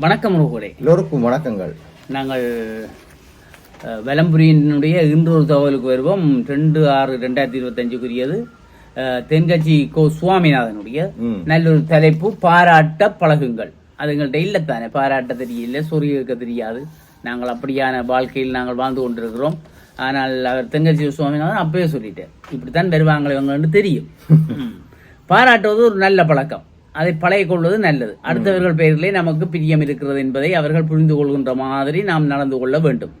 வணக்கம் ரோகோடே எல்லோருக்கும் வணக்கங்கள். நாங்கள் வலம்புரியினுடைய இன்றொரு தகவலுக்கு வருவோம். ரெண்டு ஆறு ரெண்டாயிரத்தி இருபத்தஞ்சுக்குரியது. தென்கட்சி கோ சுவாமிநாதனுடைய ம். நல்லொரு தலைப்பு பாராட்ட பழகுங்கள். அது எங்கள்கிட்ட இல்லைத்தானே? பாராட்ட தெரியல சொறி இருக்க தெரியாது. நாங்கள் அப்படியான வாழ்க்கையில் நாங்கள் வாழ்ந்து கொண்டிருக்கிறோம். ஆனால் அவர் தென்கட்சி சுவாமிநாதன் அப்பவே சொல்லிட்டார். இப்படித்தான் வருவாங்களே இவங்கன்னு தெரியும். பாராட்டுவது ஒரு நல்ல பழக்கம். அதை பழகிக் கொள்வது நல்லது. அடுத்தவர்கள் பெயரிலே நமக்கு பிரியம் இருக்கிறது என்பதை அவர்கள் புரிந்து கொள்கின்ற மாதிரி நாம் நடந்து கொள்ள வேண்டும்.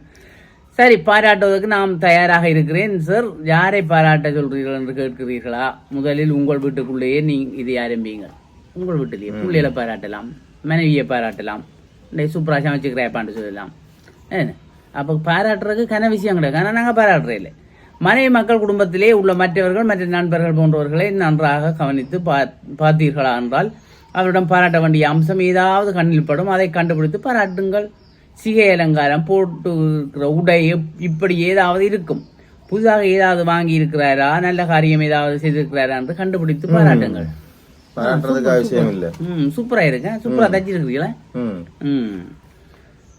சரி பாராட்டுவதற்கு நாம் தயாராக இருக்கிறேன். சார் யாரை பாராட்ட சொல்றீர்கள் என்று கேட்கிறீர்களா? முதலில் உங்கள் வீட்டுக்குள்ளேயே நீ இதை ஆரம்பிங்க உங்கள் வீட்டிலேயே பிள்ளைகளை பாராட்டலாம் மனைவியை பாராட்டலாம் இந்த சூப்பராக சமைச்சுக்கிறாப்பான்னு சொல்லலாம். என்ன? அப்போ பாராட்டுறதுக்கு கன விஷயம் கிடையாது ஆனால் நாங்கள் பாராட்டுறே இல்லை மனைவி மக்கள் குடும்பத்திலே உள்ள மற்றவர்கள் மற்ற நண்பர்கள் போன்றவர்களை நன்றாக கவனித்து பார்த்தீர்களா என்றால் அவரிடம் பாராட்ட வேண்டிய அம்சம் ஏதாவது கண்ணில் படும் அதை கண்டுபிடித்து பாராட்டுங்கள். சிகை அலங்காரம் போட்டு இருக்கிற உடை இப்- இப்படி ஏதாவது இருக்கும். புதிதாக ஏதாவது வாங்கி இருக்கிறாரா நல்ல காரியம் ஏதாவது செய்திருக்கிறாரா என்று கண்டுபிடித்து பாராட்டுங்கள். சூப்பரா இருக்கேன் சூப்பரா. தச்சிருக்கிறீங்களா?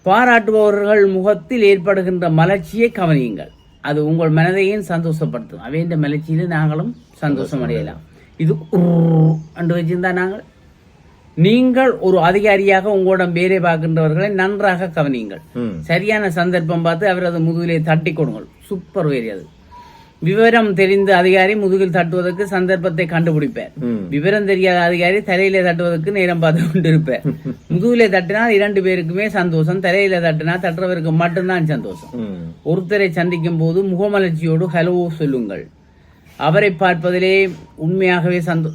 பாராட்டுபவர்கள் முகத்தில் ஏற்படுகின்ற மலர்ச்சியை கவனியுங்கள். அது உங்கள் மனதையும் சந்தோஷப்படுத்தும். அவையின் மலர்ச்சியில் நாங்களும் சந்தோஷம் அடையலாம். இது என்று வச்சிருந்தா நாங்கள். நீங்கள் ஒரு அதிகாரியாக உங்களிடம் வேலை பார்க்கின்றவர்களை நன்றாக கவனியுங்கள். சரியான சந்தர்ப்பம் பார்த்து அவரது முதுகிலே தட்டி கொடுங்கள். சூப்பர் வேரி அது விவரம் தெரிந்த அதிகாரி முதுகில் தட்டுவதற்கு சந்தர்ப்பத்தை கண்டுபிடிப்பார். விவரம் தெரியாத அதிகாரி தலையில தட்டுவதற்கு நேரம் பார்த்து கொண்டிருப்பார். முதுகிலே தட்டினால் இரண்டு பேருக்குமே சந்தோஷம் தலையில தட்டினா தட்டுறவருக்கு மட்டும்தான் சந்தோஷம். ஒருத்தரை சந்திக்கும் போது முகமலர்ச்சியோடு ஹலோ சொல்லுங்கள். அவரை பார்ப்பதிலே உண்மையாகவே சந்தோ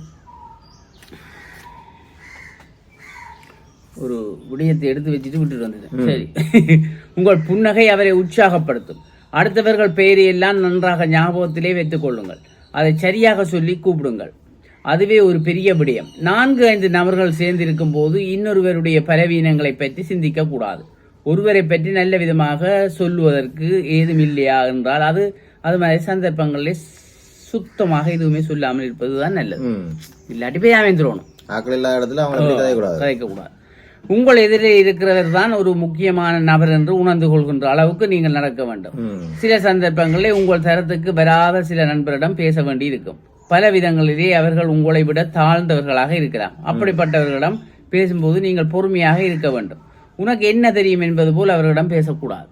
ஒரு விடயத்தை எடுத்து வச்சுட்டு விட்டுட்டு வந்துட்டேன். சரி. உங்கள் புன்னகை அவரை உற்சாகப்படுத்தும். அடுத்தவர்கள் பெயரை எல்லாம் நன்றாக ஞாபகத்திலே வைத்துக் கொள்ளுங்கள். அதை சரியாக சொல்லி கூப்பிடுங்கள். அதுவே ஒரு பெரிய விடயம். நான்கு ஐந்து நபர்கள் சேர்ந்திருக்கும் போது இன்னொருவருடைய பலவீனங்களை பற்றி சிந்திக்க கூடாது ஒருவரை பற்றி நல்ல விதமாக சொல்லுவதற்கு ஏதும் இல்லையா என்றால் அது அது மாதிரி சந்தர்ப்பங்களிலே சுத்தமாக எதுவுமே சொல்லாமல் இருப்பதுதான் நல்லது. இல்லாட்டி போய் அமைந்துடணும் ஆக்கள் இடத்துல அவங்க கதைக்கக்கூடாது. உங்கள் எதிரே இருக்கிறவர் தான் ஒரு முக்கியமான நபர் என்று உணர்ந்து கொள்கின்ற அளவுக்கு நீங்கள் நடக்க வேண்டும். சில சந்தர்ப்பங்களில் உங்கள் தரத்துக்கு வராத சில நண்பரிடம் பேச வேண்டி இருக்கும் பல விதங்களிலே அவர்கள் உங்களை விட தாழ்ந்தவர்களாக இருக்கலாம். அப்படிப்பட்டவர்களிடம் பேசும்போது நீங்கள் பொறுமையாக இருக்க வேண்டும். உனக்கு என்ன தெரியும் என்பது போல் அவர்களிடம் பேசக்கூடாது.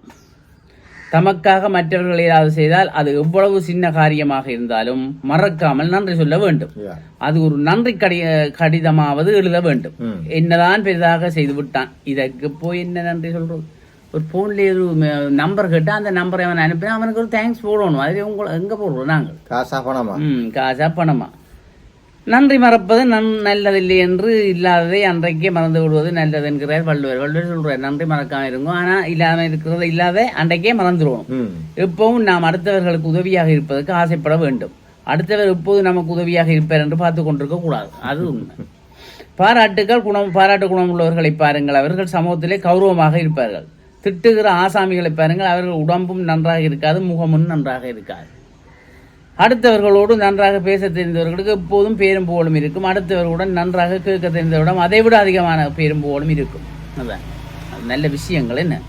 தமக்காக மற்றவர்கள் ஏதாவது செய்தால் அது எவ்வளவு சின்ன காரியமாக இருந்தாலும் மறக்காமல் நன்றி சொல்ல வேண்டும். அது ஒரு நன்றி கடி கடிதமாவது எழுத வேண்டும். ம் என்னதான் பெரிதாக செய்து விட்டான் இதற்கு போய் என்ன நன்றி சொல்றது? ஒரு போன்ல ஒரு நம்பர் கேட்டா அந்த நம்பரை அவன் அனுப்பினா அவனுக்கு ஒரு தேங்க்ஸ் போடணும். அதுல உங்களை எங்க போடுறோம் நாங்கள்? காசா பணமா? ம் காசா பணமா. நன்றி மறப்பது நன் நல்லதில்லை என்று இல்லாததை அன்றைக்கே மறந்து விடுவது நல்லது என்கிறார் வள்ளுவர். வள்ளுவர் சொல்றார் நன்றி மறக்காம இருங்கோ. ஆனா இல்லாம இருக்கிறது இல்லாத அன்றைக்கே மறந்துடுவோம் எப்பவும் நாம் அடுத்தவர்களுக்கு உதவியாக இருப்பதற்கு ஆசைப்பட வேண்டும். அடுத்தவர் எப்போது நமக்கு உதவியாக இருப்பார் என்று பார்த்து கொண்டிருக்க கூடாது. அது உண்மை. பாராட்டுகள் குணம் பாராட்டு குணம் உள்ளவர்களை பாருங்கள். அவர்கள் சமூகத்திலே கௌரவமாக இருப்பார்கள். திட்டுகிற ஆசாமிகளை பாருங்கள். அவர்கள் உடம்பும் நன்றாக இருக்காது முகமும் நன்றாக இருக்காது. அடுத்தவர்களோடு நன்றாக பேச தெரிந்தவர்களுக்கு எப்போதும் பேரும் புகழும் இருக்கும். அடுத்தவர்களுடன் நன்றாக கேட்க தெரிந்தவரிடம் அதை விட அதிகமான பேரும் புகழும் இருக்கும். அதான். அது நல்ல விஷயங்கள் என்ன?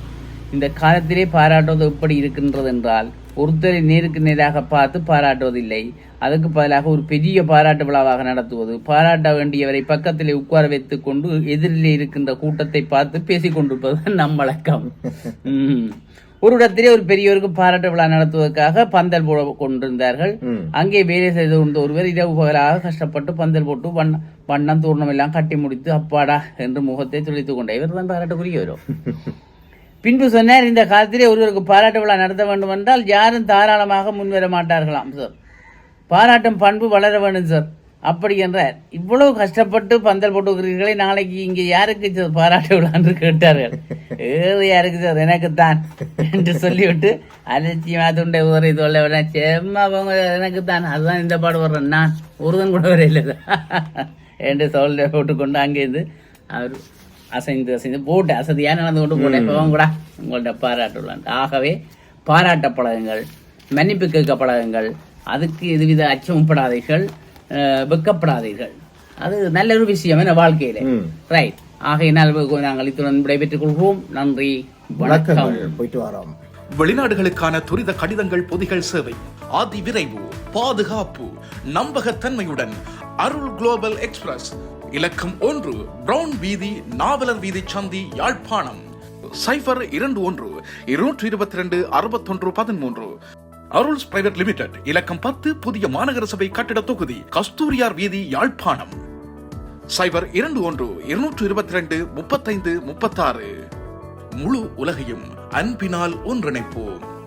இந்த காலத்திலே பாராட்டுவது எப்படி இருக்கின்றது என்றால் ஒருத்தரை நேருக்கு நேராக பார்த்து பாராட்டுவதில்லை. அதுக்கு பதிலாக ஒரு பெரிய பாராட்டு விழாவாக நடத்துவது பாராட்ட வேண்டியவரை பக்கத்தில் உட்கார வைத்துக் கொண்டு எதிரிலே இருக்கின்ற கூட்டத்தை பார்த்து பேசிக்கொண்டிருப்பது நம் வழக்கம். ஒரு இடத்திலே ஒரு பெரியவருக்கு பாராட்டு விழா நடத்துவதற்காக பந்தல் போட கொண்டிருந்தார்கள். அங்கே வேலை செய்து கொண்ட ஒருவர் இரவு பகலாக கஷ்டப்பட்டு பந்தல் போட்டு வண்ண வண்ணம் தூர்ணம் எல்லாம் கட்டி முடித்து அப்பாடா என்று முகத்தை துளைத்துக் கொண்டார் இவர் தான் பாராட்டுக்குரியவரும் பின்பு சொன்னார் இந்த காலத்திலே ஒருவருக்கு பாராட்டு விழா நடத்த வேண்டும் என்றால் யாரும் தாராளமாக முன்வர மாட்டார்களாம் சார் பாராட்டும் பண்பு வளர வேண்டும் சார் அப்படி என்றார். இவ்வளவு கஷ்டப்பட்டு பந்தல் போட்டுக்கிறீர்களே நாளைக்கு இங்கே யாருக்கு பாராட்டு விழான்னு கேட்டார்கள்? ஏது யாருக்கு சார் எனக்குத்தான். என்று சொல்லிவிட்டு அலட்சியமா துண்டை உதறி தொல்லை விட செம்மா அவங்க எனக்குத்தான். அதுதான் இந்த பாடு வர்றேன். நான் ஒருதன் கூட வரையில என்று சொல்ல போட்டுக்கொண்டு அங்கேருந்து அவர் அசைந்து அசைந்து போட்டு அசதியாக நடந்து கொண்டு போட்டேன் இப்போ கூட உங்கள்ட்ட பாராட்டு விழான் ஆகவே பாராட்ட பழகுங்கள் மன்னிப்பு கேட்க பழகுங்கள் அதுக்கு எதுவித அச்சமுப்படாதீர்கள் அஹ், வெட்கப்படாதீர்கள். அது நல்ல ஒரு விஷயம் என்ன வாழ்க்கையில. ரைட் ஆகையினால் நாங்கள் இத்துடன் விடைபெற்றுக் கொள்வோம். நன்றி வணக்கம். போயிட்டு வரோம். வெளிநாடுகளுக்கான துரித கடிதங்கள் பொதிகள் சேவை. அதி விரைவு பாதுகாப்பு நம்பகத்தன்மையுடன் அருள் குளோபல் எக்ஸ்பிரஸ். இலக்கம் ஒன்று பிரவுன் வீதி நாவலர் வீதி சந்தி யாழ்ப்பாணம். சைபர் இரண்டு ஒன்று இருநூற்றி இருபத்தி ரெண்டு அறுபத்தொன்று பதிமூன்று. Aruls private limited. இலக்கம் பத்து புதிய மாநகர சபை கட்டிட தொகுதி கஸ்தூரியார் வீதி யாழ்ப்பாணம். சைபர் இரண்டு ஒன்று இருநூற்று இருபத்தி ரெண்டு முப்பத்தைந்து முப்பத்தாறு. முழு உலகையும் அன்பினால் ஒன்றிணைப்போம்.